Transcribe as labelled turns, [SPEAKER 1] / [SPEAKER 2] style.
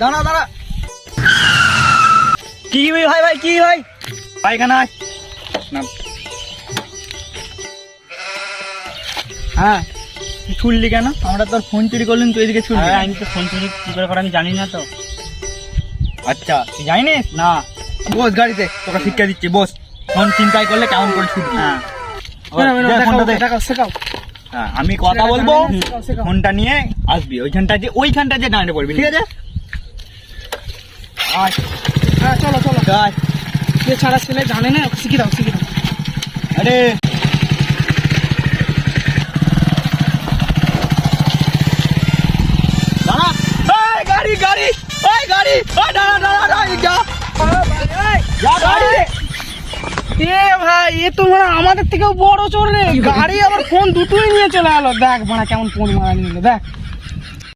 [SPEAKER 1] দাঁড়া দাঁড়া। কি ভাই ভাই কি ভাই? পায়খানা। হ্যাঁ তুই কেন? আমরা তোর ফোন চুরি করলেন তুই এদিকে
[SPEAKER 2] আমি তো ফোন চুরি কি করে করে আমি জানি না তো।
[SPEAKER 1] আচ্ছা তুই জানিস
[SPEAKER 2] না।
[SPEAKER 1] বস গাড়িতে তোকে শিক্ষা দিচ্ছি বস। ফোন চিন্তাই করলে কেমন করে ছুটবি?
[SPEAKER 2] হ্যাঁ।
[SPEAKER 1] হ্যাঁ, আমি কথা বলব। ফোনটা নিয়ে আসবি। ওইখানটা যে ওইখানটা যে দাঁড়িয়ে পড়বি। ঠিক আছে? আয়,
[SPEAKER 3] হ্যাঁ চলো চলো।
[SPEAKER 1] আয়।
[SPEAKER 3] যে ছাড়া ছেলে জানে না? শিখিয়ে দাও দাও।
[SPEAKER 1] আরে গাড়ি গাড়ি। ওই গাড়ি। ওই দাঁড়া দাঁড়া দাঁড়া যা। যা গাড়ি
[SPEAKER 3] এ ভাই এ তো মানে আমাদের থেকেও বড় চোর রে। গাড়ি আবার ফোন দুটোই নিয়ে চলে গেলো দেখ মানে কেমন ফোন মারা নিয়ে দেখ।